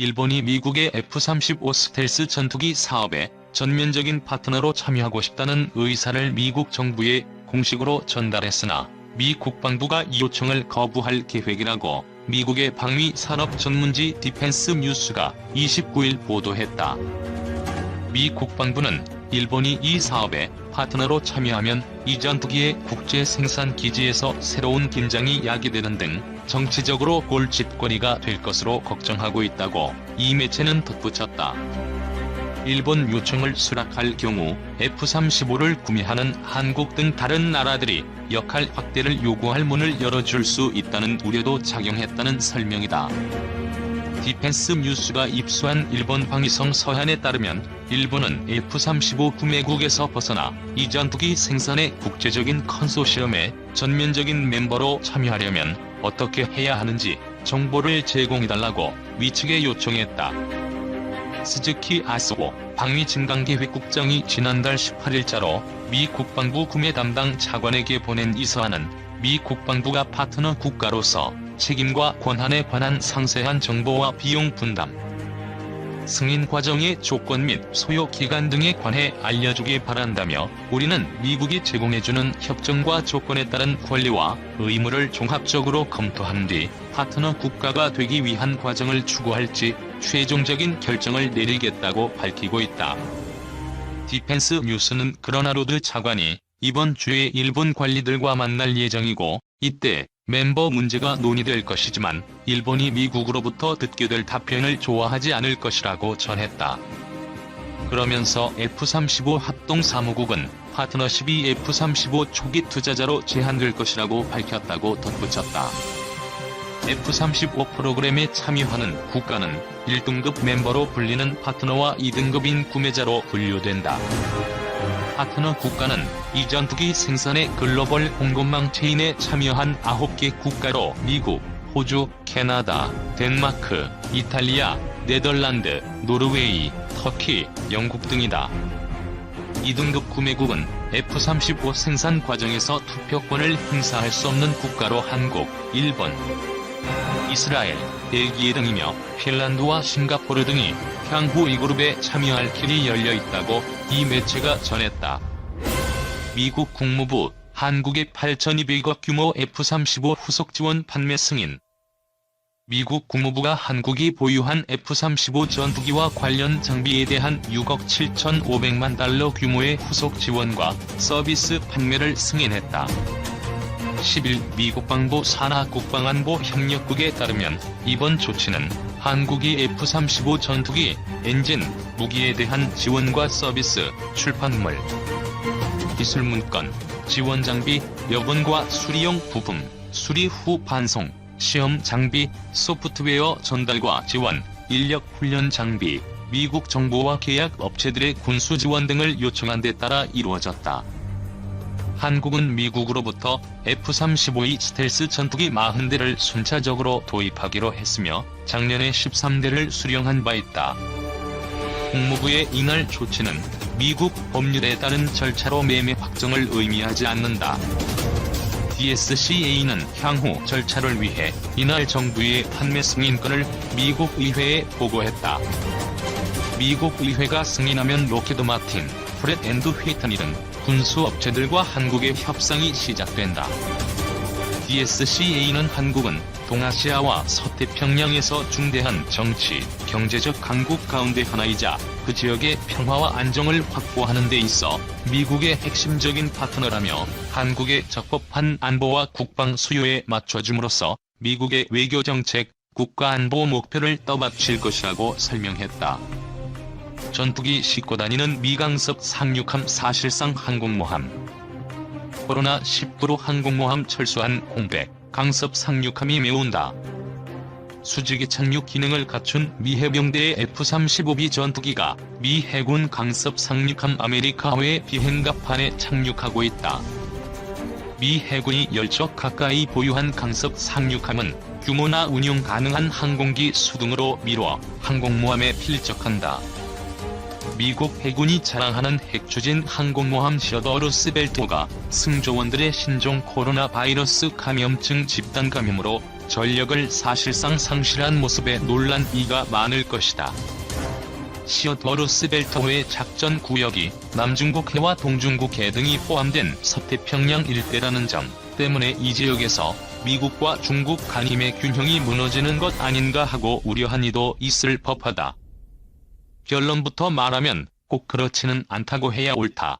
일본이 미국의 F-35 스텔스 전투기 사업에 전면적인 파트너로 참여하고 싶다는 의사를 미국 정부에 공식으로 전달했으나 미 국방부가 이 요청을 거부할 계획이라고 미국의 방위 산업 전문지 디펜스 뉴스가 29일 보도했다. 미 국방부는 일본이 이 사업에 파트너로 참여하면 이 전투기의 국제 생산 기지에서 새로운 긴장이 야기되는 등 정치적으로 골칫거리가 될 것으로 걱정하고 있다고 이 매체는 덧붙였다. 일본 요청을 수락할 경우 F-35를 구매하는 한국 등 다른 나라들이 역할 확대를 요구할 문을 열어줄 수 있다는 우려도 작용했다는 설명이다. 디펜스 뉴스가 입수한 일본 방위성 서한에 따르면 일본은 F-35 구매국에서 벗어나 이 전투기 생산의 국제적인 컨소시엄에 전면적인 멤버로 참여하려면 어떻게 해야 하는지 정보를 제공해달라고 위측에 요청했다. 스즈키 아스오 방위 증강계획국장이 지난달 18일자로 미 국방부 구매 담당 차관에게 보낸 이 서한은 미 국방부가 파트너 국가로서 책임과 권한에 관한 상세한 정보와 비용 분담, 승인 과정의 조건 및 소요 기간 등에 관해 알려주기 바란다며 우리는 미국이 제공해주는 협정과 조건에 따른 권리와 의무를 종합적으로 검토한 뒤 파트너 국가가 되기 위한 과정을 추구할지 최종적인 결정을 내리겠다고 밝히고 있다. 디펜스 뉴스는 그러나 로드 차관이 이번 주에 일본 관리들과 만날 예정이고 이때 멤버 문제가 논의될 것이지만 일본이 미국으로부터 듣게 될 답변을 좋아하지 않을 것이라고 전했다. 그러면서 F-35 합동 사무국은 파트너십이 F-35 초기 투자자로 제한될 것이라고 밝혔다고 덧붙였다. F-35 프로그램에 참여하는 국가는 1등급 멤버로 불리는 파트너와 2등급인 구매자로 분류된다. 파트너 국가는 이 전투기 생산의 글로벌 공급망 체인에 참여한 9개 국가로 미국, 호주, 캐나다, 덴마크, 이탈리아, 네덜란드, 노르웨이, 터키, 영국 등이다. 2등급 구매국은 F-35 생산 과정에서 투표권을 행사할 수 없는 국가로 한국, 일본, 이스라엘, 벨기에 등이며 핀란드와 싱가포르 등이 향후 이 그룹에 참여할 길이 열려 있다고 이 매체가 전했다. 미국 국무부 한국의 8,200억 규모 F-35 후속 지원 판매 승인 미국 국무부가 한국이 보유한 F-35 전투기와 관련 장비에 대한 6억 7,500만 달러 규모의 후속 지원과 서비스 판매를 승인했다. 10일 미국 방부 산하 국방안보 협력국에 따르면 이번 조치는 한국이 F-35 전투기, 엔진, 무기에 대한 지원과 서비스, 출판물, 기술 문건, 지원 장비, 여분과 수리용 부품, 수리 후 반송, 시험 장비, 소프트웨어 전달과 지원, 인력 훈련 장비, 미국 정부와 계약 업체들의 군수 지원 등을 요청한 데 따라 이루어졌다. 한국은 미국으로부터 F-35E 스텔스 전투기 40대를 순차적으로 도입하기로 했으며 작년에 13대를 수령한 바 있다. 국무부의 이날 조치는 미국 법률에 따른 절차로 매매 확정을 의미하지 않는다. DSCA는 향후 절차를 위해 이날 정부의 판매 승인권을 미국 의회에 보고했다. 미국 의회가 승인하면 로키드 마틴, 프렛 앤드 휘트니 등 군수 업체들과 한국의 협상이 시작된다. DSCA는 한국은 동아시아와 서태평양에서 중대한 정치, 경제적 강국 가운데 하나이자 그 지역의 평화와 안정을 확보하는 데 있어 미국의 핵심적인 파트너라며 한국의 적법한 안보와 국방 수요에 맞춰줌으로써 미국의 외교정책, 국가안보 목표를 떠받칠 것이라고 설명했다. 전투기 싣고 다니는 미강섭 상륙함 사실상 항공모함 코로나19로 항공모함 철수한 공백, 강섭 상륙함이 메운다. 수직의 착륙 기능을 갖춘 미 해병대의 F-35B 전투기가 미 해군 강섭 상륙함 아메리카호의 비행갑판에 착륙하고 있다. 미 해군이 10척 가까이 보유한 강섭 상륙함은 규모나 운용 가능한 항공기 수등으로 미뤄 항공모함에 필적한다. 미국 해군이 자랑하는 핵추진 항공모함 셔더 루스벨트가 승조원들의 신종 코로나 바이러스 감염증 집단 감염으로 전력을 사실상 상실한 모습에 놀란 이가 많을 것이다. 시어터 루스벨트호의 작전 구역이 남중국해와 동중국해 등이 포함된 서태평양 일대라는 점 때문에 이 지역에서 미국과 중국 간힘의 균형이 무너지는 것 아닌가 하고 우려한 이도 있을 법하다. 결론부터 말하면 꼭 그렇지는 않다고 해야 옳다.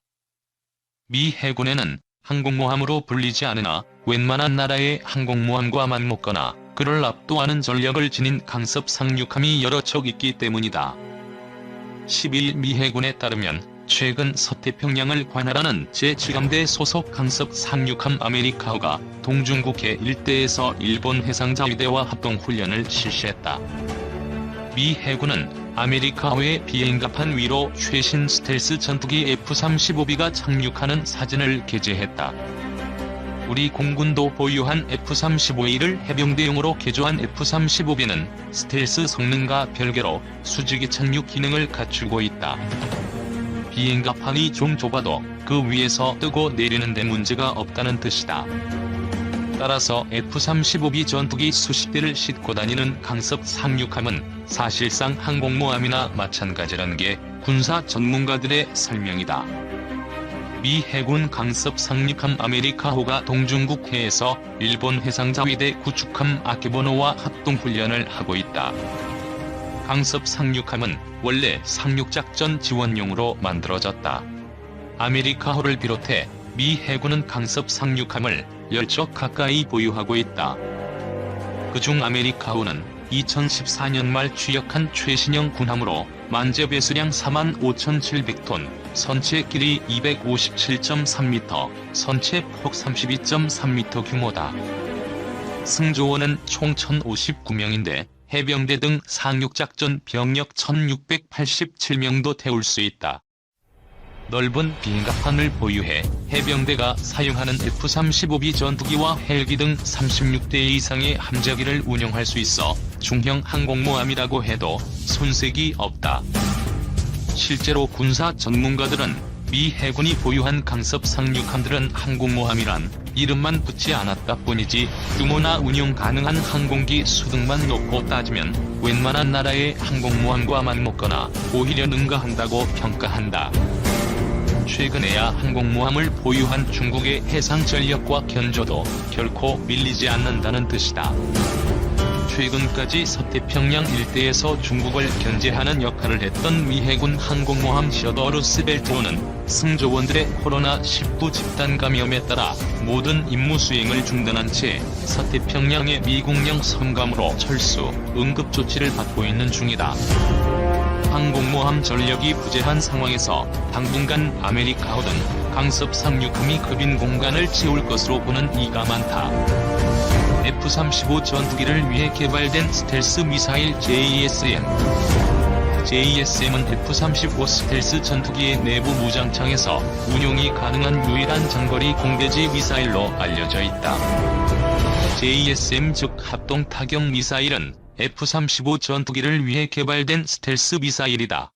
미 해군에는 항공모함으로 불리지 않으나 웬만한 나라의 항공모함과 맞먹거나 그를 압도하는 전력을 지닌 강습 상륙함이 여러 척 있기 때문이다. 12일 미 해군에 따르면 최근 서태평양을 관할하는 제7함대 소속 강습 상륙함 아메리카호가 동중국해 일대에서 일본 해상자위대와 합동훈련을 실시했다. 미 해군은 아메리카호의 비행갑판 위로 최신 스텔스 전투기 F-35B가 착륙하는 사진을 게재했다. 우리 공군도 보유한 F-35A를 해병대용으로 개조한 F-35B는 스텔스 성능과 별개로 수직의 착륙 기능을 갖추고 있다. 비행갑판이 좀 좁아도 그 위에서 뜨고 내리는 데 문제가 없다는 뜻이다. 따라서 F-35B 전투기 수십 대를 싣고 다니는 강습 상륙함은 사실상 항공모함이나 마찬가지라는 게 군사 전문가들의 설명이다. 미 해군 강습 상륙함 아메리카호가 동중국 해에서 일본 해상자위대 구축함 아케보노와 합동훈련을 하고 있다. 강습 상륙함은 원래 상륙작전 지원용으로 만들어졌다. 아메리카호를 비롯해 미 해군은 강습 상륙함을 10척 가까이 보유하고 있다. 그중 아메리카호는 2014년 말 취역한 최신형 군함으로 만재 배수량 45,700톤, 선체 길이 257.3m, 선체 폭 32.3m 규모다. 승조원은 총 1,059명인데 해병대 등 상륙작전 병력 1,687명도 태울 수 있다. 넓은 비행갑판을 보유해 해병대가 사용하는 F-35B 전투기와 헬기 등 36대 이상의 함재기를 운영할 수 있어 중형 항공모함이라고 해도 손색이 없다. 실제로 군사 전문가들은 미 해군이 보유한 강습 상륙함들은 항공모함이란 이름만 붙지 않았다 뿐이지 규모나 운용 가능한 항공기 수등만 놓고 따지면 웬만한 나라의 항공모함과 맞먹거나 오히려 능가한다고 평가한다. 최근에야 항공모함을 보유한 중국의 해상 전력과 견조도 결코 밀리지 않는다는 뜻이다. 최근까지 서태평양 일대에서 중국을 견제하는 역할을 했던 미 해군 항공모함 시어더 루스벨트호는 승조원들의 코로나19 집단 감염에 따라 모든 임무 수행을 중단한 채 서태평양의 미국령 섬감으로 철수, 응급 조치를 받고 있는 중이다. 항공모함 전력이 부재한 상황에서 당분간 아메리카호 등 강습 상륙함이 급인 공간을 채울 것으로 보는 이가 많다. F-35 전투기를 위해 개발된 스텔스 미사일 JSM. JSM은 F-35 스텔스 전투기의 내부 무장창에서 운용이 가능한 유일한 장거리 공대지 미사일로 알려져 있다. JSM 즉 합동 타격 미사일은 F-35 전투기를 위해 개발된 스텔스 미사일이다.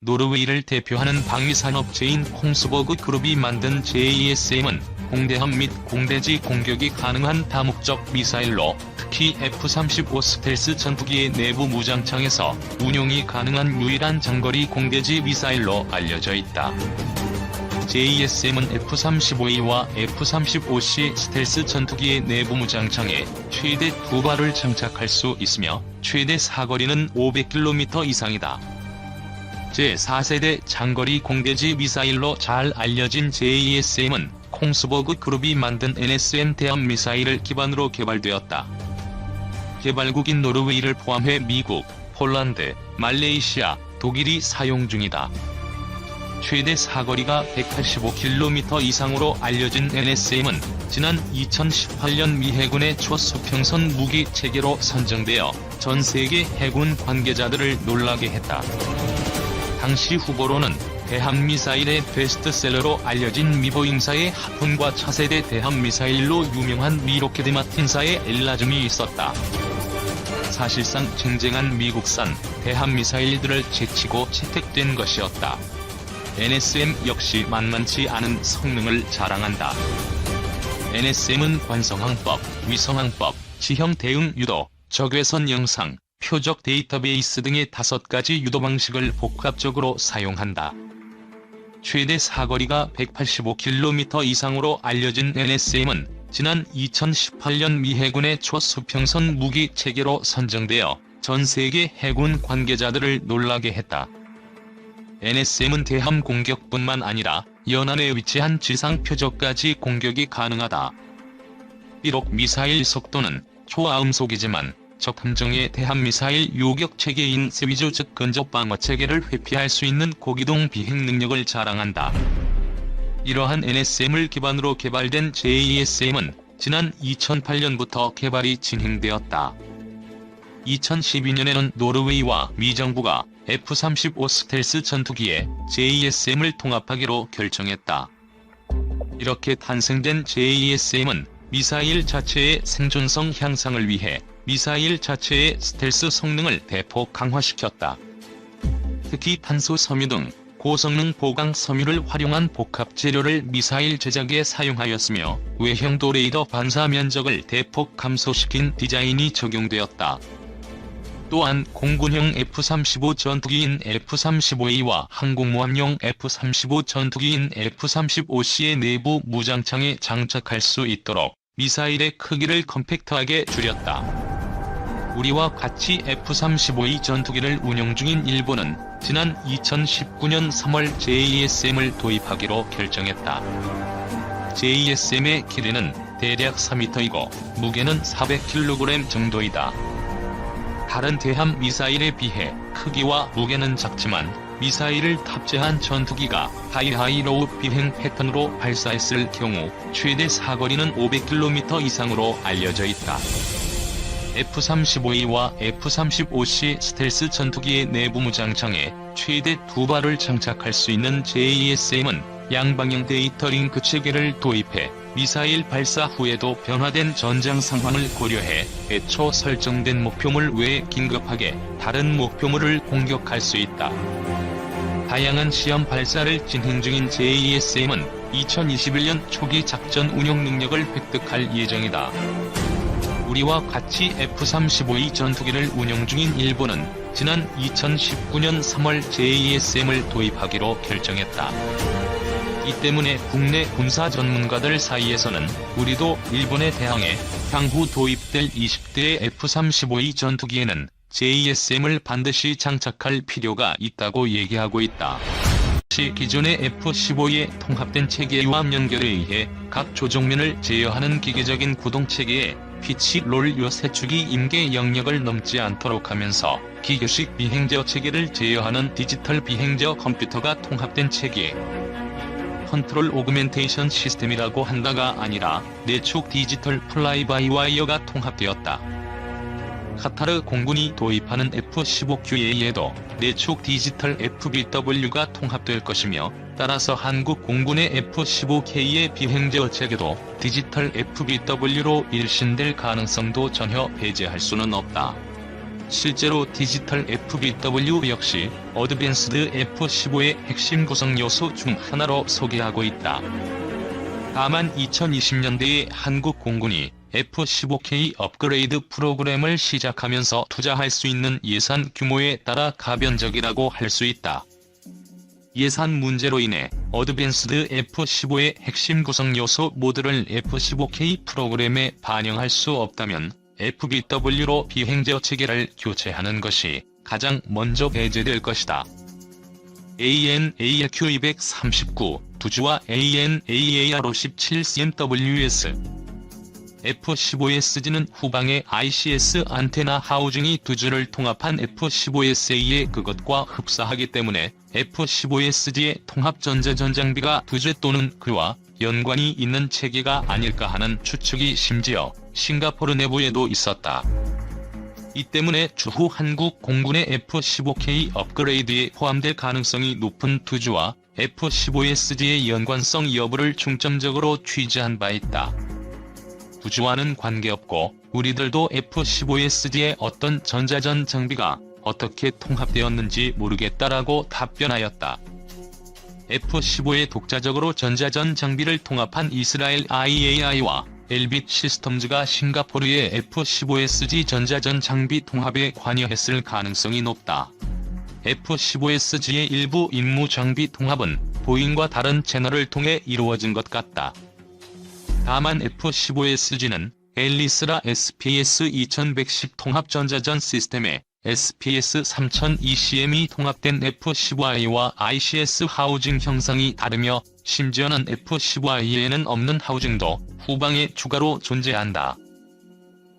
노르웨이를 대표하는 방위산업체인 콩스버그 그룹이 만든 JSM은 공대함 및 공대지 공격이 가능한 다목적 미사일로 특히 F-35 스텔스 전투기의 내부 무장창에서 운용이 가능한 유일한 장거리 공대지 미사일로 알려져 있다. JSM은 F-35A와 F-35C 스텔스 전투기의 내부 무장창에 최대 두 발을 장착할 수 있으며 최대 사거리는 500km 이상이다. 제4세대 장거리 공대지 미사일로 잘 알려진 JSM은 콩스버그 그룹이 만든 NSM 대함 미사일을 기반으로 개발되었다. 개발국인 노르웨이를 포함해 미국, 폴란드, 말레이시아, 독일이 사용 중이다. 최대 사거리가 185km 이상으로 알려진 NSM은 지난 2018년 미 해군의 초수평선 무기 체계로 선정되어 전 세계 해군 관계자들을 놀라게 했다. 당시 후보로는 대함미사일의 베스트셀러로 알려진 미보잉사의 하푼과 차세대 대함미사일로 유명한 미 로켓 마틴사의 엘라즘이 있었다. 사실상 쟁쟁한 미국산 대함미사일들을 제치고 채택된 것이었다. NSM 역시 만만치 않은 성능을 자랑한다. NSM은 관성항법, 위성항법, 지형 대응 유도, 적외선 영상, 표적 데이터베이스 등의 다섯 가지 유도 방식을 복합적으로 사용한다. 최대 사거리가 185km 이상으로 알려진 NSM은 지난 2018년 미 해군의 초수평선 무기 체계로 선정되어 전 세계 해군 관계자들을 놀라게 했다. NSM은 대함 공격뿐만 아니라 연안에 위치한 지상 표적까지 공격이 가능하다. 비록 미사일 속도는 초아음속이지만 적 함정의 대함미사일 요격 체계인 스위조 즉 근접 방어 체계를 회피할 수 있는 고기동 비행 능력을 자랑한다. 이러한 NSM을 기반으로 개발된 JESM은 지난 2008년부터 개발이 진행되었다. 2012년에는 노르웨이와 미 정부가 F-35 스텔스 전투기에 JESM을 통합하기로 결정했다. 이렇게 탄생된 JESM은 미사일 자체의 생존성 향상을 위해 미사일 자체의 스텔스 성능을 대폭 강화시켰다. 특히 탄소 섬유 등 고성능 보강 섬유를 활용한 복합 재료를 미사일 제작에 사용하였으며 외형도 레이더 반사 면적을 대폭 감소시킨 디자인이 적용되었다. 또한 공군형 F-35 전투기인 F-35A와 항공모함용 F-35 전투기인 F-35C의 내부 무장창에 장착할 수 있도록 미사일의 크기를 컴팩트하게 줄였다. 우리와 같이 F-35E 전투기를 운용 중인 일본은 지난 2019년 3월 JESM을 도입하기로 결정했다. JESM의 길이는 대략 4m이고 무게는 400kg 정도이다. 다른 대함 미사일에 비해 크기와 무게는 작지만 미사일을 탑재한 전투기가 하이하이로우 비행 패턴으로 발사했을 경우 최대 사거리는 500km 이상으로 알려져 있다. F-35E와 F-35C 스텔스 전투기의 내부 무장창에 최대 두 발을 장착할 수 있는 JESM은 양방향 데이터 링크 체계를 도입해 미사일 발사 후에도 변화된 전장 상황을 고려해 애초 설정된 목표물 외에 긴급하게 다른 목표물을 공격할 수 있다. 다양한 시험 발사를 진행 중인 JESM은 2021년 초기 작전 운용 능력을 획득할 예정이다. 우리와 같이 F-35E 전투기를 운용 중인 일본은 지난 2019년 3월 JESM을 도입하기로 결정했다. 이 때문에 국내 군사 전문가들 사이에서는 우리도 일본에 대항해 향후 도입될 20대의 F-35E 전투기에는 JESM을 반드시 장착할 필요가 있다고 얘기하고 있다. 시 기존의 F-15의 통합된 체계와 연결에 의해 각 조종면을 제어하는 기계적인 구동체계에 피치 롤 요세축이 임계 영역을 넘지 않도록 하면서 기계식 비행저 체계를 제어하는 디지털 비행저 컴퓨터가 통합된 체계. 컨트롤 오그멘테이션 시스템이라고 한다가 아니라 내축 디지털 플라이 바이 와이어가 통합되었다. 카타르 공군이 도입하는 F-15Q에도 내축 디지털 FBW가 통합될 것이며 따라서 한국 공군의 F-15K의 비행저 체계도 디지털 FBW로 일신될 가능성도 전혀 배제할 수는 없다. 실제로 디지털 FBW 역시 어드밴스드 F-15의 핵심 구성 요소 중 하나로 소개하고 있다. 다만 2020년대에 한국 공군이 F-15K 업그레이드 프로그램을 시작하면서 투자할 수 있는 예산 규모에 따라 가변적이라고 할 수 있다. 예산 문제로 인해 어드밴스드 F-15의 핵심 구성 요소 모두를 F-15K 프로그램에 반영할 수 없다면 FBW로 비행저 체계를 교체하는 것이 가장 먼저 배제될 것이다. AN/ARQ-239 두주와 AN/AAR-57CMWS F-15SG는 후방의 ICS 안테나 하우징이 두 줄을 통합한 F-15SA의 그것과 흡사하기 때문에 F-15SG의 통합 전자 전장비가 두 줄 또는 그와 연관이 있는 체계가 아닐까 하는 추측이 심지어 싱가포르 내부에도 있었다. 이 때문에 추후 한국 공군의 F-15K 업그레이드에 포함될 가능성이 높은 투주와 F-15SG의 연관성 여부를 중점적으로 취재한 바 있다. 부주와는 관계없고 우리들도 F-15SG의 어떤 전자전 장비가 어떻게 통합되었는지 모르겠다라고 답변하였다. F-15에 독자적으로 전자전 장비를 통합한 이스라엘 IAI와 엘빗 시스템즈가 싱가포르의 F-15SG 전자전 장비 통합에 관여했을 가능성이 높다. F-15SG의 일부 임무 장비 통합은 보잉과 다른 채널을 통해 이루어진 것 같다. 다만 F-15SG는 앨리스라 SPS 2110 통합 전자전 시스템에 SPS 3000 ECM이 통합된 F-15I와 ICS 하우징 형상이 다르며 심지어는 F-15I에는 없는 하우징도 후방에 추가로 존재한다.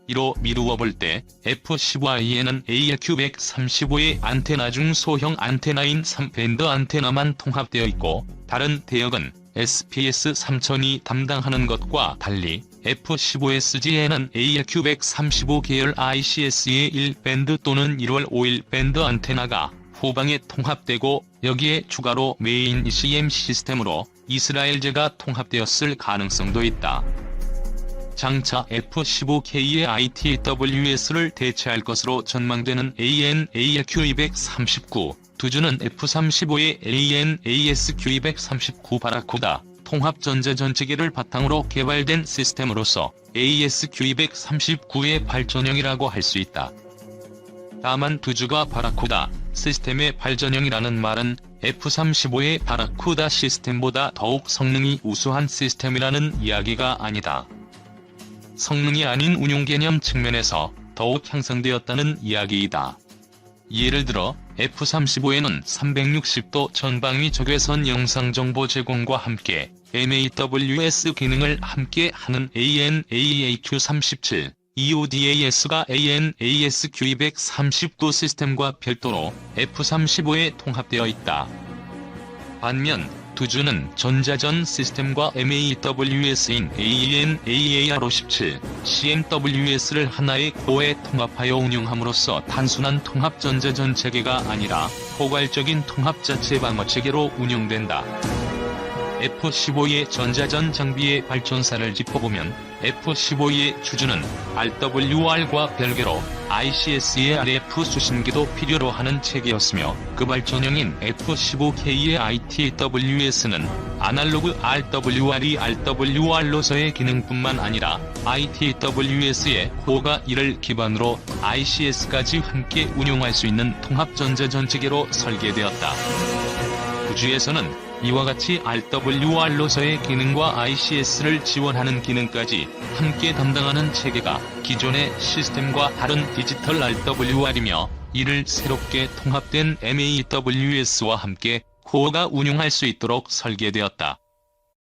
이로 미루어 볼 때 F-15I에는 ALQ-135의 안테나 중 소형 안테나인 3밴드 안테나만 통합되어 있고 다른 대역은 SPS 3000이 담당하는 것과 달리 F-15SG에는 ALQ-135 계열 ICS의 1밴드 또는 1월 5일 밴드 안테나가 후방에 통합되고 여기에 추가로 메인 ECM 시스템으로 이스라엘제가 통합되었을 가능성도 있다. 장차 F-15K의 ITWS를 대체할 것으로 전망되는 AN/ALQ-239 두주는 F-35의 AN/ASQ-239 바라쿠다 통합 전자 전 체계를 바탕으로 개발된 시스템으로서 ASQ-239의 발전형이라고 할 수 있다. 다만 두주가 바라쿠다 시스템의 발전형이라는 말은 F-35의 바라쿠다 시스템보다 더욱 성능이 우수한 시스템이라는 이야기가 아니다. 성능이 아닌 운용 개념 측면에서 더욱 향상되었다는 이야기이다. 예를 들어 F-35에는 360도 전방위 적외선 영상 정보 제공과 함께 MAWS 기능을 함께 하는 AN/AEQ-37 EODAS가 AN/ASQ-239 시스템과 별도로 F-35에 통합되어 있다. 반면 두주는 전자전 시스템과 MAWS인 AEN/AAR57 CMWS를 하나의 코어에 통합하여 운영함으로써 단순한 통합 전자전 체계가 아니라 포괄적인 통합 자체 방어 체계로 운영된다. F-15의 전자전 장비의 발전사를 짚어보면 F-15의 주주는 RWR과 별개로 ICS의 RF 수신기도 필요로 하는 체계였으며 그 발전형인 F-15K의 ITWS는 아날로그 RWR이 RWR로서의 기능뿐만 아니라 ITWS의 코어가 이를 기반으로 ICS까지 함께 운용할 수 있는 통합 전자전 체계로 설계되었다. 구주에서는 이와 같이 RWR로서의 기능과 ICS를 지원하는 기능까지 함께 담당하는 체계가 기존의 시스템과 다른 디지털 RWR이며 이를 새롭게 통합된 MAWS와 함께 코어가 운용할 수 있도록 설계되었다.